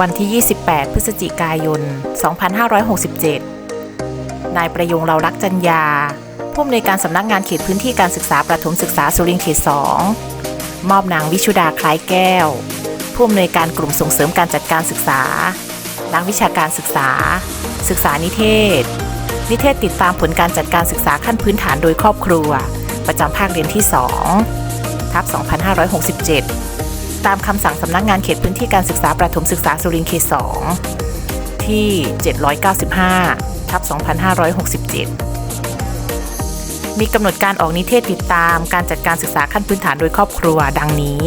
วันที่ 28 พฤศจิกายน 2567 นายประยงเรารักจัญญา ผู้อำนวยการสำนักงานเขตพื้นที่การศึกษาประถมศึกษาสุรินทร์เขต 2 มอบนางวิชุดาคล้ายแก้ว ผู้อำนวยการกลุ่มส่งเสริมการจัดการศึกษา นักวิชาการศึกษา ศึกษานิเทศ นิเทศติดตามผลการจัดการศึกษาขั้นพื้นฐานโดยครอบครัว ประจำภาคเรียนที่ 2 ทับ 2567 ตามคำสั่งสำนักงานเขตพื้นที่การศึกษาประถมศึกษาสุรินทร์เขต2ที่ 795ทับ2567 มีกำหนดการออกนิเทศติดตามการจัดการศึกษาขั้นพื้นฐานโดยครอบครัวดังนี้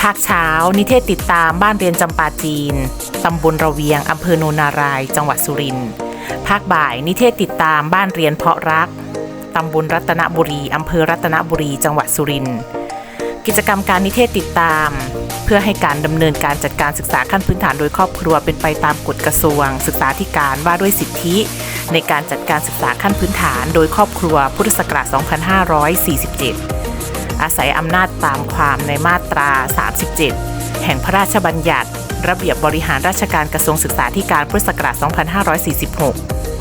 ภาคเช้า นิเทศติดตามบ้านเรียนจำปาจีนตำบลระเวียงอำเภอโนนาราย จังหวัดสุรินทร์ภาคบ่าย นิเทศติดตามบ้านเรียนเพาะรักตำบลรัตนบุรีอำเภอรัตนบุรี จังหวัดสุรินทร์ กิจกรรมการนิเทศติดตาม เพื่อให้การดำเนินการจัดการศึกษาขั้นพื้นฐานโดยครอบครัวเป็นไปตามกฎกระทรวง ศึกษาธิการว่าด้วยสิทธิ ในการจัดการศึกษาขั้นพื้นฐานโดยครอบครัวพุทธศักราช 2547 อาศัยอำนาจตามความในมาตรา 37 แห่งพระราชบัญญัติ ระเบียบบริหารราชการกระทรวงศึกษาธิการพุทธศักราช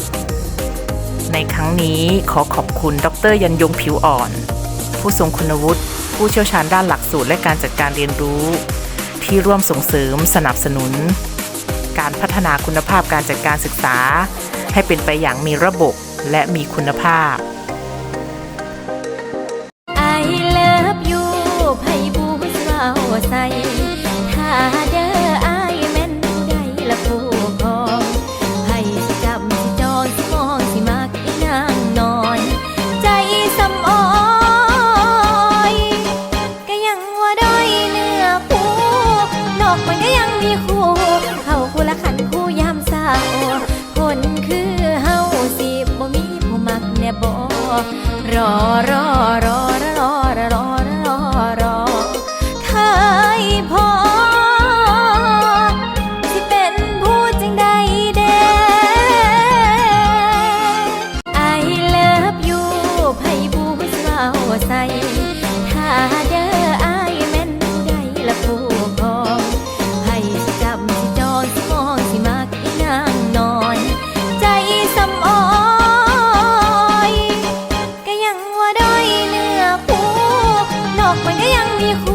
2546 ในครั้งนี้ขอขอบคุณ ดร ยันยงผิวอ่อน ผู้ทรงคุณวุฒิ ผู้เชี่ยวชาญด้านหลักสูตรและการจัดการเรียนรู้ ที่ร่วมส่งเสริมสนับสนุน การพัฒนาคุณภาพการจัดการศึกษา ให้เป็นไปอย่างมีระบบและมีคุณภาพ I love you ไผบูสาวใส่ถ้าเดิน กมันก็ยังมีคู่เขาคู่ละขันคู่ยามเศร้าคนคือเฮาสิบ่มีผู้มักแน่บ่รอรอ гріху.